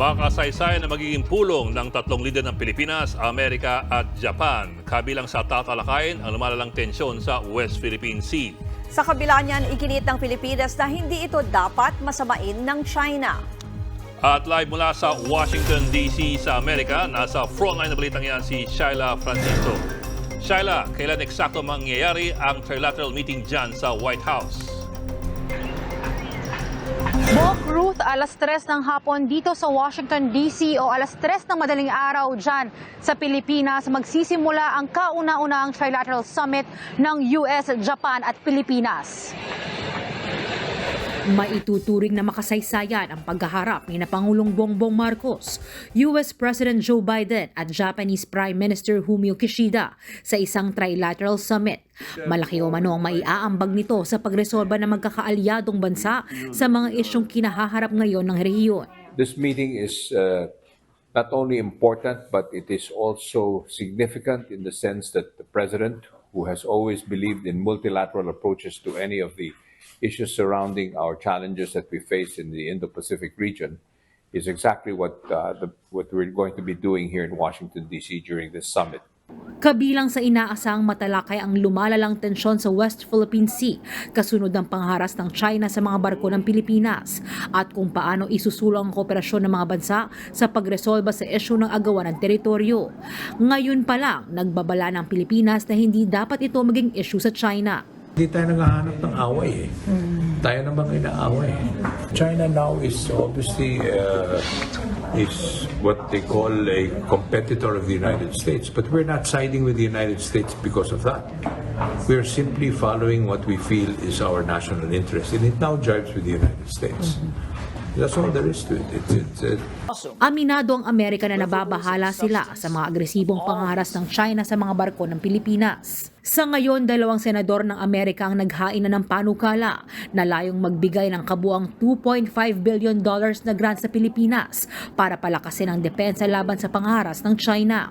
Makasaysayan na magiging pulong ng tatlong lider ng Pilipinas, Amerika at Japan. Kabilang sa tatalakayin ang lumalalang tensyon sa West Philippine Sea. Sa kabila niyan, iginit ng Pilipinas na hindi ito dapat masamain ng China. At live mula sa Washington DC sa Amerika, nasa frontline na balitang yan si Shaila Francisco. Shaila, kailan eksakto mangyayari ang trilateral meeting dyan sa White House? Bok Ruth, alas 3 ng hapon dito sa Washington DC o alas 3 ng madaling araw dyan sa Pilipinas, magsisimula ang kauna-unahang trilateral summit ng US, Japan at Pilipinas. Maituturing na makasaysayan ang paghaharap ni na Pangulong Bongbong Marcos, US President Joe Biden at Japanese Prime Minister Fumio Kishida sa isang trilateral summit. Malaki o mano ang maiaambag nito sa pagresolba ng magkakaalyadong bansa sa mga isyong kinahaharap ngayon ng rehiyon. This meeting is uh, not only important, but it is also significant in the sense that the President, who has always believed in multilateral approaches to any of the issues surrounding our challenges that we face in the Indo-Pacific region, is exactly what, uh, the, what we're going to be doing here in Washington, D.C. during this summit. Kabilang sa inaasahang matalakay ang lumalalang tensyon sa West Philippine Sea kasunod ng pangharas ng China sa mga barko ng Pilipinas at kung paano isusulong ang kooperasyon ng mga bansa sa pagresolba sa isyu ng agawan ng teritoryo. Ngayon pa lang, nagbabala ng Pilipinas na hindi dapat ito maging isyu sa China. Hindi tayo naghahanap ng away eh. Tayo naman inaaway. China now is obviously uh, is what they call a competitor of the United States, but we're not siding with the United States because of that. We're simply following what we feel is our national interest, and it now jives with the United States. That's all there is to it. It's, it's, uh, Aminado ang Amerika na nababahala sila sa mga agresibong pangaras ng China sa mga barko ng Pilipinas. Sa ngayon, dalawang senador ng Amerika ang naghain na ng panukala na layong magbigay ng kabuang 2.5 billion dollars na grant sa Pilipinas para palakasin ang depensa laban sa pangaras ng China.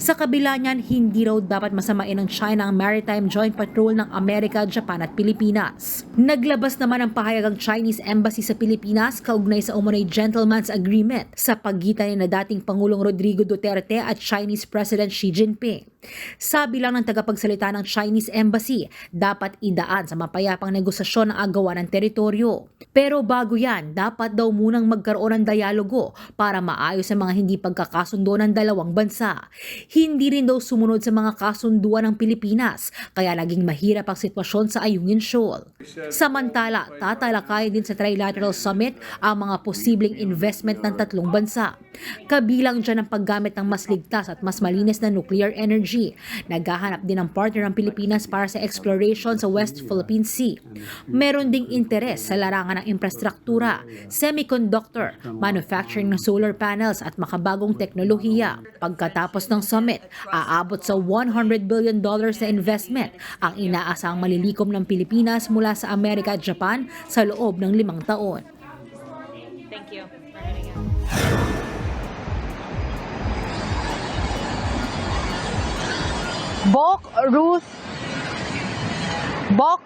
Sa kabila niyan, hindi raw dapat masamain ng China ang Maritime Joint Patrol ng Amerika, Japan at Pilipinas. Naglabas naman ang pahayag ang Chinese Embassy sa Pilipinas kaugnay sa umunay Gentleman's Agreement sa pagitan ni na dating Pangulong Rodrigo Duterte at Chinese President Xi Jinping. Sabi lang ng tagapagsalita ng Chinese Embassy, dapat idaan sa mapayapang negosasyon ang agawan ng teritoryo. Pero bago yan, dapat daw munang magkaroon ng dialogo para maayos ang mga hindi pagkakasundo ng dalawang bansa. Hindi rin daw sumunod sa mga kasunduan ng Pilipinas, kaya naging mahirap ang sitwasyon sa Ayungin Shoal. Samantala, tatalakay din sa Trilateral Summit ang mga posibleng investment ng tatlong bansa. Kabilang dyan ang paggamit ng mas ligtas at mas malinis na nuclear energy. Naghahanap din ng partner ang Pilipinas para sa exploration sa West Philippine Sea. Meron ding interes sa larangan ng infrastruktura, semiconductor, manufacturing ng solar panels at makabagong teknolohiya. Pagkatapos ng summit, aabot sa 100 billion dollars na investment ang inaasang malilikom ng Pilipinas mula sa Amerika at Japan sa loob ng limang taon. Bok Ruth Bok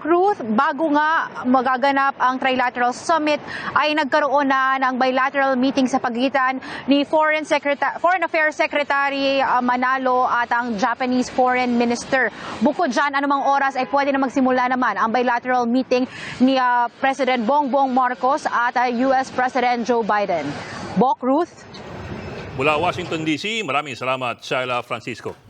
Ruth, bago nga magaganap ang Trilateral Summit, ay nagkaroon na ng bilateral meeting sa pagitan ni Foreign, Secreta- Foreign Affairs Secretary uh, Manalo at ang Japanese Foreign Minister. Bukod dyan, anumang oras ay pwede na magsimula naman ang bilateral meeting ni uh, President Bongbong Marcos at uh, US President Joe Biden. Bok Ruth? Mula Washington DC, maraming salamat, Shaila Francisco.